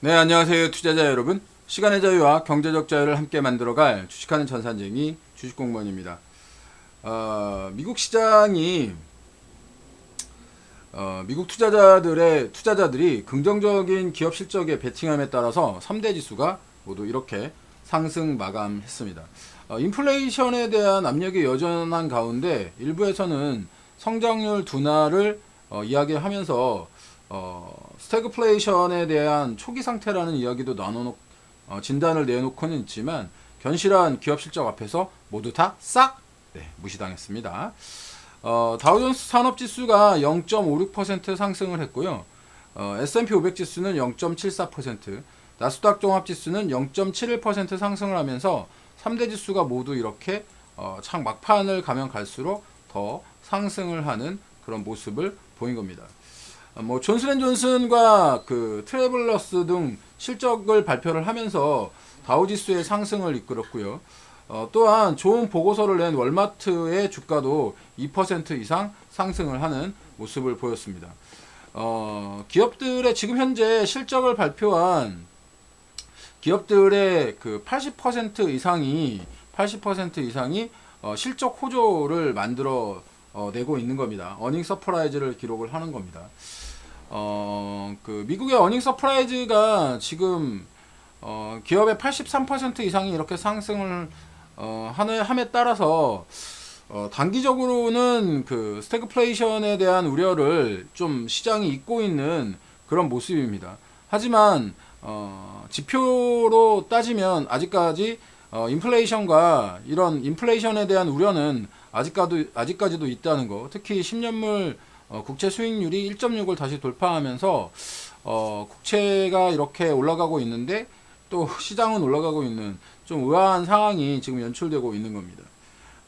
네, 안녕하세요. 투자자 여러분. 시간의 자유와 경제적 자유를 함께 만들어갈 주식하는 전산쟁이 주식공무원입니다. 어, 미국 시장이 어, 미국 투자자들의 투자자들이 긍정적인 기업 실적에 베팅함에 따라서 3대 지수가 모두 이렇게 상승 마감했습니다. 어, 인플레이션에 대한 압력이 여전한 가운데 일부에서는 성장률 둔화를 어, 이야기하면서 어, 스태그플레이션에 대한 초기 상태라는 이야기도 나눠놓 어, 진단을 내놓고는 있지만 견실한 기업 실적 앞에서 모두 다싹 네, 무시당했습니다. 어, 다우존스 산업 지수가 0.56% 상승을 했고요. 어, S&P 500 지수는 0.74%, 나스닥 종합 지수는 0.71% 상승을 하면서 3대 지수가 모두 이렇게 어, 창 막판을 가면 갈수록 더 상승을 하는 그런 모습을 보인 겁니다. 어, 뭐 존슨앤존슨과 그 트래블러스 등 실적을 발표를 하면서 다우지수의 상승을 이끌었고요. 어, 또한 좋은 보고서를 낸 월마트의 주가도 2% 이상 상승을 하는 모습을 보였습니다. 어, 기업들의 지금 현재 실적을 발표한 기업들의 그 80% 이상이 80% 이상이 어, 실적 호조를 만들어 어, 내고 있는 겁니다. 어닝 서프라이즈를 기록을 하는 겁니다. 어, 그 미국의 어닝 서프라이즈가 지금 어, 기업의 83% 이상이 이렇게 상승을 어, 하는 함에 따라서 어, 단기적으로는 그 스태그플레이션에 대한 우려를 좀 시장이 잊고 있는 그런 모습입니다. 하지만 어, 지표로 따지면 아직까지 어, 인플레이션과 이런 인플레이션에 대한 우려는 아직까지도 아직까지도 있다는 거. 특히 10년물 어, 국채 수익률이 1.6을 다시 돌파하면서 어, 국채가 이렇게 올라가고 있는데 또 시장은 올라가고 있는 좀 의아한 상황이 지금 연출되고 있는 겁니다.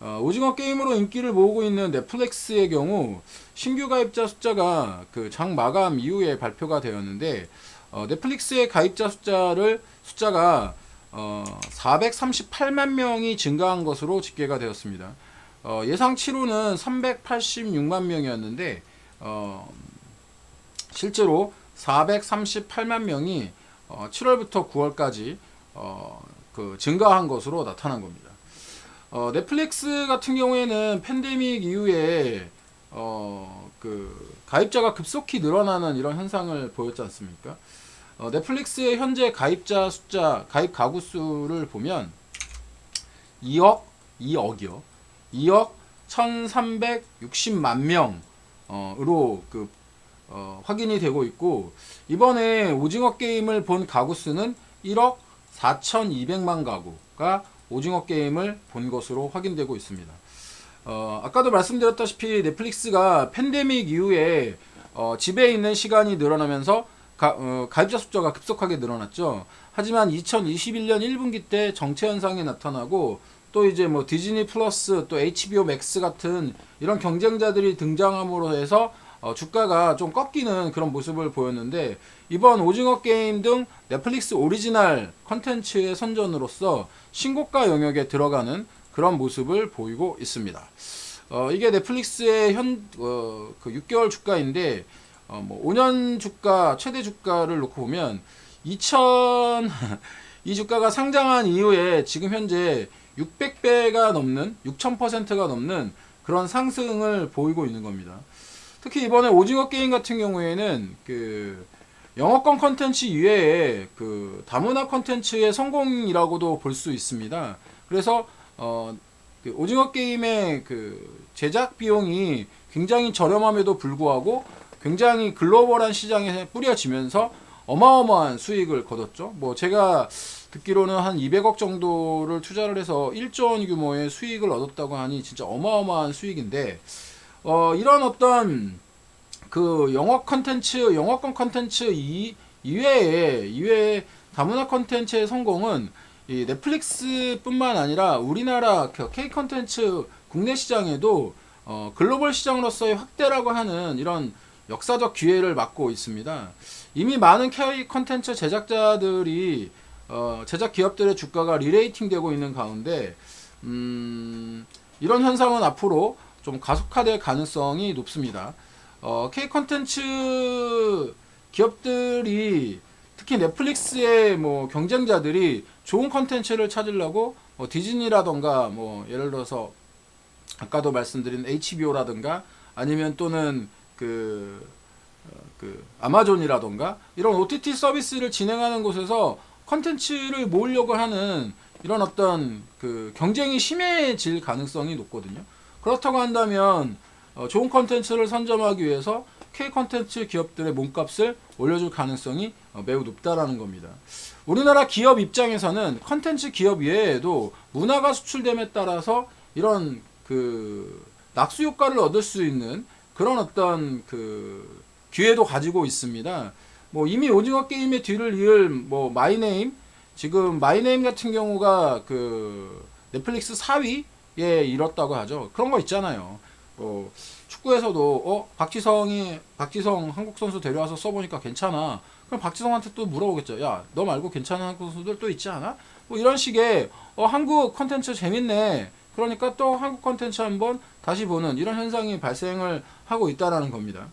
어, 오징어 게임으로 인기를 모으고 있는 넷플릭스의 경우 신규 가입자 숫자가 그 장 마감 이후에 발표가 되었는데 어, 넷플릭스의 가입자 숫자를 숫자가 어, 438만 명이 증가한 것으로 집계가 되었습니다. 어, 예상치로는 386만 명이었는데 어, 실제로 438만 명이 어, 7월부터 9월까지 어, 그 증가한 것으로 나타난 겁니다. 어, 넷플릭스 같은 경우에는 팬데믹 이후에 어, 그 가입자가 급속히 늘어나는 이런 현상을 보였지 않습니까? 어, 넷플릭스의 현재 가입자 숫자, 가입 가구 수를 보면 2억, 2억이요. 2억 1,360만 명 으로 그 어, 확인이 되고 있고 이번에 오징어 게임을 본 가구 수는 1억 4,200만 가구가 오징어 게임을 본 것으로 확인되고 있습니다. 어, 아까도 말씀드렸다시피 넷플릭스가 팬데믹 이후에 어, 집에 있는 시간이 늘어나면서 가, 어, 가입자 숫자가 급속하게 늘어났죠. 하지만 2021년 1분기 때 정체 현상이 나타나고 또 이제 뭐 디즈니 플러스 또 HBO 맥스 같은 이런 경쟁자들이 등장함으로 해서 어, 주가가 좀 꺾이는 그런 모습을 보였는데 이번 오징어 게임 등 넷플릭스 오리지널 컨텐츠의 선전으로서 신고가 영역에 들어가는 그런 모습을 보이고 있습니다. 어, 이게 넷플릭스의 현, 어, 그 6개월 주가인데, 어, 뭐 5년 주가, 최대 주가를 놓고 보면, 2000, 이 주가가 상장한 이후에 지금 현재 600배가 넘는, 6000%가 넘는 그런 상승을 보이고 있는 겁니다. 특히 이번에 오징어 게임 같은 경우에는 그 영어권 컨텐츠 이외에 그 다문화 컨텐츠의 성공이라고도 볼 수 있습니다. 그래서 어, 그 오징어 게임의 그 제작 비용이 굉장히 저렴함에도 불구하고 굉장히 글로벌한 시장에 뿌려지면서 어마어마한 수익을 거뒀죠. 뭐 제가 듣기로는 한 200억 정도를 투자를 해서 1조 원 규모의 수익을 얻었다고 하니 진짜 어마어마한 수익인데 어, 이런 어떤 그 영어 컨텐츠, 영어권 컨텐츠 이, 이외에, 이외에 다문화 컨텐츠의 성공은 이 넷플릭스뿐만 아니라 우리나라 그 K 컨텐츠 국내 시장에도 어, 글로벌 시장으로서의 확대라고 하는 이런 역사적 기회를 맞고 있습니다. 이미 많은 K 컨텐츠 제작자들이 어, 제작 기업들의 주가가 리레이팅 되고 있는 가운데 음, 이런 현상은 앞으로 좀 가속화될 가능성이 높습니다. 어, K 컨텐츠 기업들이 특히 넷플릭스의 뭐 경쟁자들이 좋은 컨텐츠를 찾으려고 뭐 디즈니라던가 뭐 예를 들어서 아까도 말씀드린 HBO라든가 아니면 또는 그, 어, 그 아마존이라던가 이런 OTT 서비스를 진행하는 곳에서 컨텐츠를 모으려고 하는 이런 어떤 그 경쟁이 심해질 가능성이 높거든요. 그렇다고 한다면 어, 좋은 컨텐츠를 선점하기 위해서 K 컨텐츠 기업들의 몸값을 올려줄 가능성이 어, 매우 높다라는 겁니다. 우리나라 기업 입장에서는 컨텐츠 기업 외에도 문화가 수출됨에 따라서 이런 그 낙수 효과를 얻을 수 있는 그런 어떤 그 기회도 가지고 있습니다. 뭐 이미 오징어 게임의 뒤를 이을 뭐 마이네임 지금 마이네임 같은 경우가 그 넷플릭스 4위에 이뤘다고 하죠. 그런 거 있잖아요. 뭐 축구에서도 어 박지성이 박지성 한국 선수 데려와서 써보니까 괜찮아. 그럼 박지성한테 또 물어보겠죠. 야 너 말고 괜찮은 한국 선수들 또 있지 않아? 뭐 이런 식의 어 한국 컨텐츠 재밌네. 그러니까 또 한국 컨텐츠 한번 다시 보는 이런 현상이 발생을 하고 있다라는 겁니다.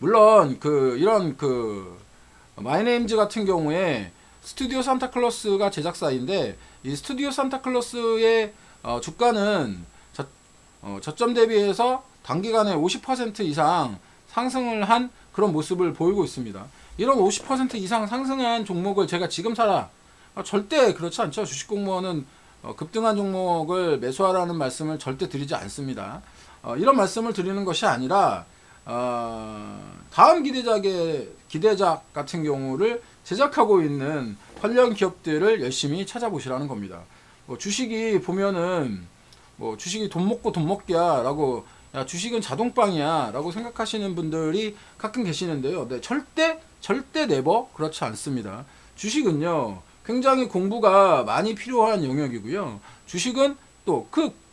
물론 그 이런 그 마이네임즈 같은 경우에 스튜디오 산타클로스가 제작사인데 이 스튜디오 산타클로스의 어, 주가는 저, 어, 저점 대비해서 단기간에 50% 이상 상승을 한 그런 모습을 보이고 있습니다. 이런 50% 이상 상승한 종목을 제가 지금 사라 아, 절대 그렇지 않죠. 주식 공무원은 어, 급등한 종목을 매수하라는 말씀을 절대 드리지 않습니다. 어, 이런 말씀을 드리는 것이 아니라 어, 다음 기대작의 기대작 같은 경우를 제작하고 있는 관련 기업들을 열심히 찾아보시라는 겁니다. 뭐 주식이 보면은 뭐 주식이 돈 먹고 돈 먹기야라고 야 주식은 자동빵이야라고 생각하시는 분들이 가끔 계시는데요. 네, 절대 절대 네버 그렇지 않습니다. 주식은요 굉장히 공부가 많이 필요한 영역이고요. 주식은 또 그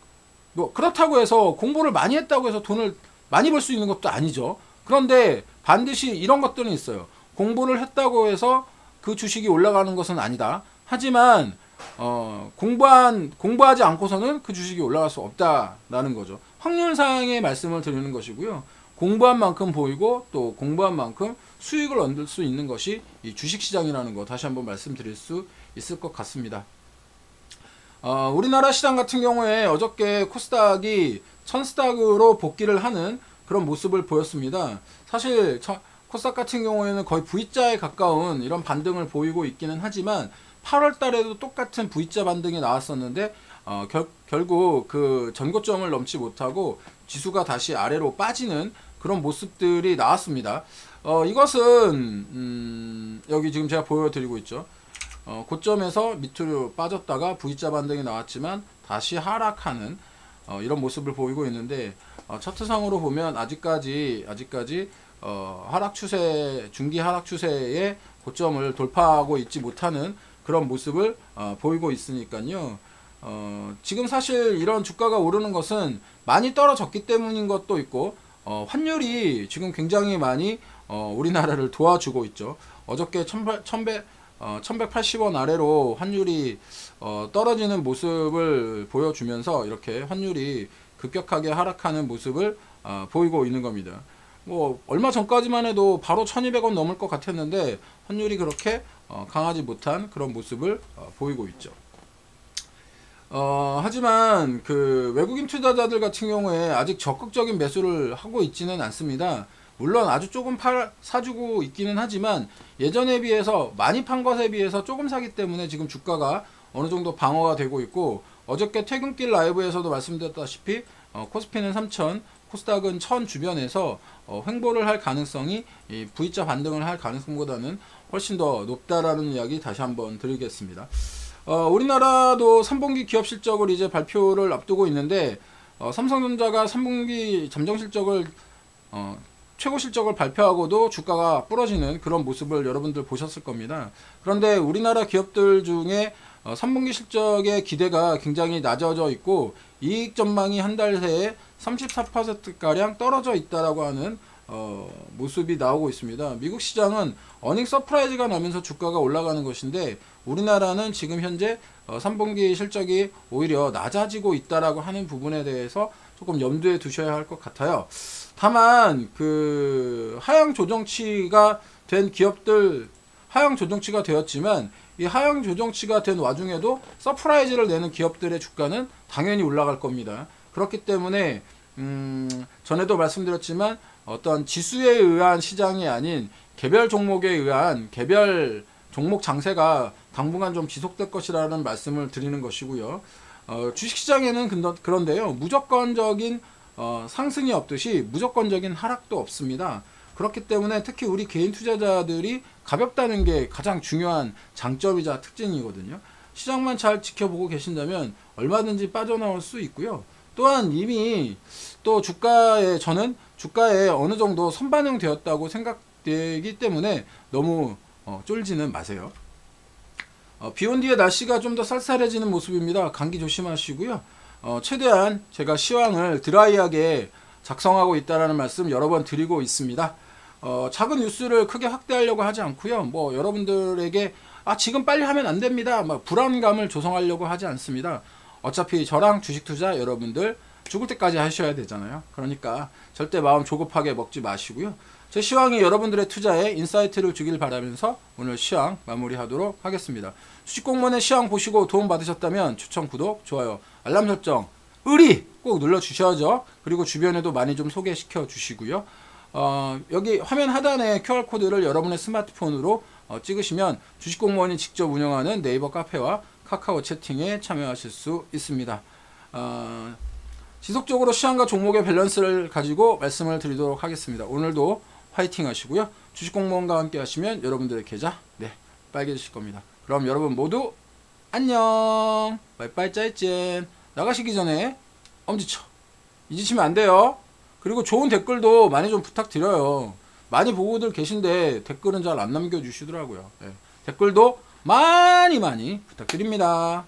뭐 그렇다고 해서 공부를 많이 했다고 해서 돈을 많이 벌 수 있는 것도 아니죠. 그런데 반드시 이런 것들은 있어요. 공부를 했다고 해서 그 주식이 올라가는 것은 아니다. 하지만 어, 공부한 공부하지 않고서는 그 주식이 올라갈 수 없다라는 거죠. 확률상의 말씀을 드리는 것이고요. 공부한 만큼 보이고 또 공부한 만큼 수익을 얻을 수 있는 것이 이 주식 시장이라는 거 다시 한번 말씀드릴 수 있을 것 같습니다. 어, 우리나라 시장 같은 경우에 어저께 코스닥이 천스닥으로 복귀를 하는 그런 모습을 보였습니다. 사실 저- 코스닥 같은 경우에는 거의 V자에 가까운 이런 반등을 보이고 있기는 하지만 8월 달에도 똑같은 V자 반등이 나왔었는데 어, 결, 결국 그 전고점을 넘지 못하고 지수가 다시 아래로 빠지는 그런 모습들이 나왔습니다. 어, 이것은 음, 여기 지금 제가 보여드리고 있죠. 어, 고점에서 밑으로 빠졌다가 V자 반등이 나왔지만 다시 하락하는 어, 이런 모습을 보이고 있는데 어, 차트상으로 보면 아직까지 아직까지 어, 하락 추세 중기 하락 추세의 고점을 돌파하고 있지 못하는 그런 모습을 어, 보이고 있으니까요. 어, 지금 사실 이런 주가가 오르는 것은 많이 떨어졌기 때문인 것도 있고 어, 환율이 지금 굉장히 많이 어, 우리나라를 도와주고 있죠. 어저께 1100, 어, 1180원 아래로 환율이 어, 떨어지는 모습을 보여주면서 이렇게 환율이 급격하게 하락하는 모습을 어, 보이고 있는 겁니다. 뭐 얼마 전까지만 해도 바로 1200원 넘을 것 같았는데 환율이 그렇게 어, 강하지 못한 그런 모습을 어, 보이고 있죠. 어, 하지만 그 외국인 투자자들 같은 경우에 아직 적극적인 매수를 하고 있지는 않습니다. 물론 아주 조금 팔, 사주고 있기는 하지만 예전에 비해서 많이 판 것에 비해서 조금 사기 때문에 지금 주가가 어느 정도 방어가 되고 있고 어저께 퇴근길 라이브에서도 말씀드렸다시피 어, 코스피는 3,000, 코스닥은 1,000 주변에서 어, 횡보를 할 가능성이 이 V자 반등을 할 가능성보다는 훨씬 더 높다라는 이야기 다시 한번 드리겠습니다. 어, 우리나라도 3분기 기업 실적을 이제 발표를 앞두고 있는데 어, 삼성전자가 3분기 잠정 실적을 어, 최고 실적을 발표하고도 주가가 부러지는 그런 모습을 여러분들 보셨을 겁니다. 그런데 우리나라 기업들 중에 어, 3분기 실적의 기대가 굉장히 낮아져 있고 이익 전망이 한 달 새에 34%가량 떨어져 있다라고 하는 어, 모습이 나오고 있습니다. 미국 시장은 어닝 서프라이즈가 나면서 주가가 올라가는 것인데 우리나라는 지금 현재 어, 3분기 실적이 오히려 낮아지고 있다라고 하는 부분에 대해서 조금 염두에 두셔야 할 것 같아요. 다만 그 하향 조정치가 된 기업들 하향 조정치가 되었지만 이 하향 조정치가 된 와중에도 서프라이즈를 내는 기업들의 주가는 당연히 올라갈 겁니다. 그렇기 때문에 음, 전에도 말씀드렸지만 어떤 지수에 의한 시장이 아닌 개별 종목에 의한 개별 종목 장세가 당분간 좀 지속될 것이라는 말씀을 드리는 것이고요. 어, 주식시장에는 근데- 그런데요, 무조건적인 어, 상승이 없듯이 무조건적인 하락도 없습니다. 그렇기 때문에 특히 우리 개인 투자자들이 가볍다는 게 가장 중요한 장점이자 특징이거든요. 시장만 잘 지켜보고 계신다면 얼마든지 빠져나올 수 있고요. 또한 이미 또 주가에 저는 주가에 어느 정도 선반영 되었다고 생각되기 때문에 너무 어, 쫄지는 마세요. 어, 비온 뒤에 날씨가 좀 더 쌀쌀해지는 모습입니다. 감기 조심하시고요. 어, 최대한 제가 시황을 드라이하게 작성하고 있다라는 말씀 여러 번 드리고 있습니다. 어, 작은 뉴스를 크게 확대하려고 하지 않고요. 뭐 여러분들에게 아 지금 빨리 하면 안 됩니다. 막 불안감을 조성하려고 하지 않습니다. 어차피 저랑 주식 투자 여러분들 죽을 때까지 하셔야 되잖아요. 그러니까 절대 마음 조급하게 먹지 마시고요. 제 시황이 여러분들의 투자에 인사이트를 주길 바라면서 오늘 시황 마무리하도록 하겠습니다. 주식 공무원의 시황 보시고 도움 받으셨다면 추천, 구독, 좋아요, 알람 설정, 의리 꼭 눌러 주셔야죠. 그리고 주변에도 많이 좀 소개시켜 주시고요. 어, 여기 화면 하단에 QR 코드를 여러분의 스마트폰으로 어, 찍으시면 주식 공무원이 직접 운영하는 네이버 카페와 카카오 채팅에 참여하실 수 있습니다. 어, 지속적으로 시장과 종목의 밸런스를 가지고 말씀을 드리도록 하겠습니다. 오늘도 화이팅 하시고요. 주식 공무원과 함께 하시면 여러분들의 계좌 네, 빨개지실 겁니다. 그럼 여러분 모두 안녕. 빠이빠이 짜이젠. 나가시기 전에 엄지쳐. 잊으시면 안 돼요. 그리고 좋은 댓글도 많이 좀 부탁드려요. 많이 보고들 계신데 댓글은 잘 안 남겨주시더라고요. 예. 댓글도 많이 많이 부탁드립니다.